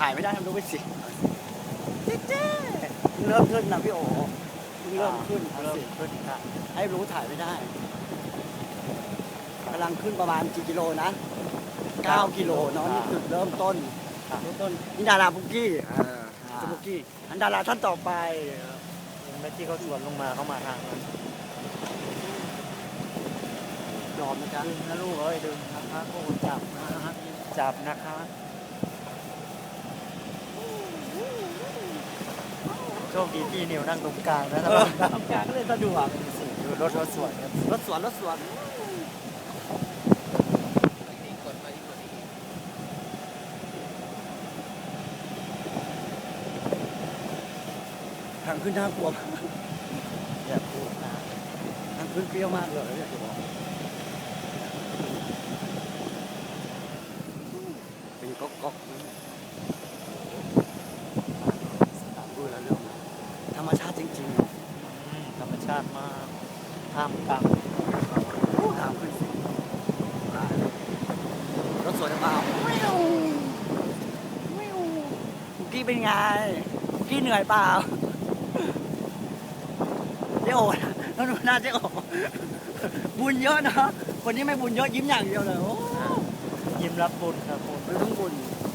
ถ่ายไม่ได้ทำดูไปสิเจ๊เจ๊เพิ่งเริ่มขึ้นนะพี่โอ๋เพิ่งเริ่มขึ้นเอาเริ่มสิขึ้นค่ะให้รู้ถ่ายไม่ได้กำลังขึ้นประมาณกี่กิโลนะ9กิโลเนาะนี่จุดเริ่มต้นครับเริ่มต้นนี่ดาราบุกกี้อ่าอ่าบุกกี้อันดาราท่านต่อไปเมื่อกี้เขาสวนลงมาเข้ามาทางนั้นยอมนะจ๊ะดึงนะลูกเอ้ยดึงนะคะโอ้จับนะฮะจับนะคะ โชคดีที่นิวนั่งตรงกลางนะเออทำการก็เลยสะดวกดูรถรถสวนครับรถสวนรถสวนทางขึ้นน่ากลัวมากอย่าพูดนะทางขึ้นเปรี้ยวมากเลยอยากจะบอกเป็นก๊กก๊อกๆนะดูแล้วเรื่องธรรมชาติ จริงอืมธรรมชาติมากท่ามกลางๆตามขึ้นสิรถสวนหรือเปล่าวิววิวคุกกี้เป็นไงคุกกี้เหนื่อยเปล่าเจ๊โอ๋นะแล้วดูหน้าเจ๊โอ๋บุญเยอะนะคนนี้ไม่บุญเยอะยิ้มอย่างเดียวเลยโอ้ยิ้มรับบุญครับบุญไม่ต้องบุญอ